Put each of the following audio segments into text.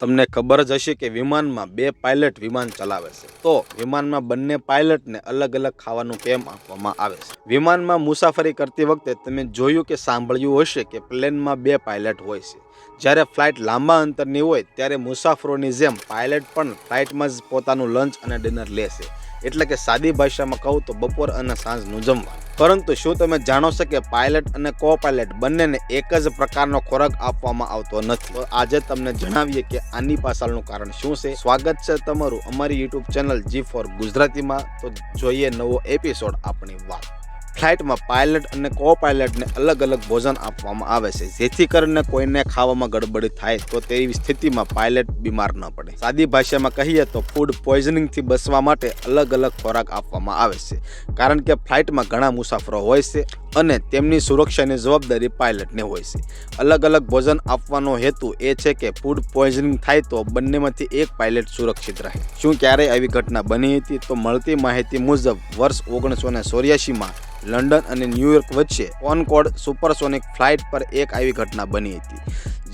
તમને ખબર જ હશે કે વિમાનમાં બે પાયલટ વિમાન ચલાવે છે. તો વિમાનમાં બંને પાયલટને અલગ અલગ ખાવાનું કેમ આપવામાં આવે છે? વિમાનમાં મુસાફરી કરતી વખતે તમે જોયું કે સાંભળ્યું હશે કે પ્લેનમાં બે પાયલટ હોય છે. જ્યારે ફ્લાઇટ લાંબા અંતરની હોય, ત્યારે મુસાફરોની જેમ પાયલટ પણ ફ્લાઇટમાં જ પોતાનું લંચ અને ડિનર લે છે. એટલે કે સાદી ભાષામાં કહું તો બપોર અને સાંજનું જમવાનું. પરંતુ શું તમે જાણો છો કે પાયલટ અને કો પાયલટ બંનેને એક જ પ્રકારનો ખોરાક આપવામાં આવતો નથી? આજે તમને જણાવીએ કે આની પાછળનું કારણ શું છે. સ્વાગત છે તમારું અમારી યુટ્યુબ ચેનલ જી ફોર ગુજરાતીમાં. તો જોઈએ નવો એપિસોડ આપણી વાત. ફ્લાઇટમાં પાયલટ અને કો પાયલટને અલગ અલગ ભોજન આપવામાં આવે છે. જેથી કરીને કોઈને ખાવામાં ગડબડી થાય તો તેવી સ્થિતિમાં પાયલટ બીમાર ન પડે. સાદી ભાષામાં કહીએ તો ફૂડ પોઈઝનિંગથી બચવા માટે અલગ અલગ ખોરાક આપવામાં આવે છે. કારણ કે ફ્લાઇટમાં ઘણા મુસાફરો હોય છે અને તેમની સુરક્ષાની જવાબદારી પાયલટને હોય છે. અલગ અલગ ભોજન આપવાનો હેતુ એ છે કે ફૂડ પોઈઝનિંગ થાય તો બંનેમાંથી એક પાયલટ સુરક્ષિત રહે. શું ક્યારેય આવી ઘટના બની હતી? તો મળતી માહિતી મુજબ વર્ષ ઓગણીસો ને ચોર્યાસીમાં લંડન અને ન્યૂયોર્ક વચ્ચે ઓનકોડ સુપરસોનિક ફ્લાઇટ પર એક આવી ઘટના બની હતી,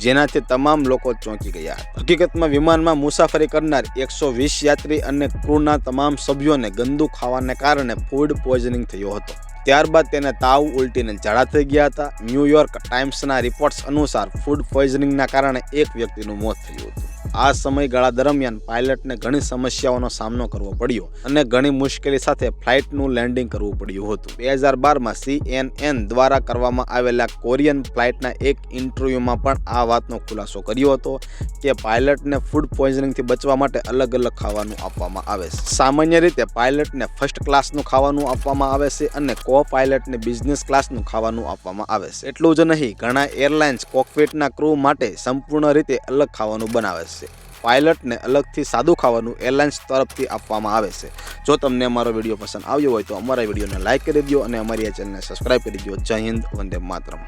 જેનાથી તમામ લોકો ચોંકી ગયા હકીકતમાં વિમાનમાં મુસાફરી કરનાર એકસો વીસ યાત્રી અને ક્રૂના તમામ સભ્યોને ગંદુ ખાવાને કારણે ફૂડ પોઈઝનિંગ થયો હતો. ત્યારબાદ તેને તાવ ઉલટીને ઝાડા થઈ ગયા હતા. ન્યૂયોર્ક ટાઈમ્સના રિપોર્ટ્સ અનુસાર ફૂડ પોઈઝનિંગના કારણે એક વ્યક્તિનું મોત થયું હતું. આ સમયગાળા દરમિયાન પાયલટને ઘણી સમસ્યાઓનો સામનો કરવો પડ્યો અને ઘણી મુશ્કેલી સાથે ફ્લાઇટનું લેન્ડિંગ કરવું પડ્યું હતું. બે હજાર બારમાં સીએનએન દ્વારા કરવામાં આવેલા કોરિયન ફ્લાઇટના એક ઇન્ટરવ્યૂમાં પણ આ વાતનો ખુલાસો કર્યો હતો કે પાયલટને ફૂડ પોઈઝનિંગથી બચવા માટે અલગ અલગ ખાવાનું આપવામાં આવે છે. સામાન્ય રીતે પાયલટને ફર્સ્ટ ક્લાસનું ખાવાનું આપવામાં આવે છે અને કો પાયલટને બિઝનેસ ક્લાસનું ખાવાનું આપવામાં આવે છે. એટલું જ નહીં, ઘણા એરલાઇન્સ કોકપીટના ક્રૂ માટે સંપૂર્ણ રીતે અલગ ખાવાનું બનાવે છે. પાયલટને અલગથી સાદું ખાવાનું એરલાઇન્સ તરફથી આપવામાં આવે છે. જો તમને અમારો વીડિયો પસંદ આવ્યો હોય તો અમારા વિડીયોને લાઇક કરી દો અને અમારી આ ચેનલને સબસ્ક્રાઇબ કરી દો જય હિન્દ, વંદે માતરમ.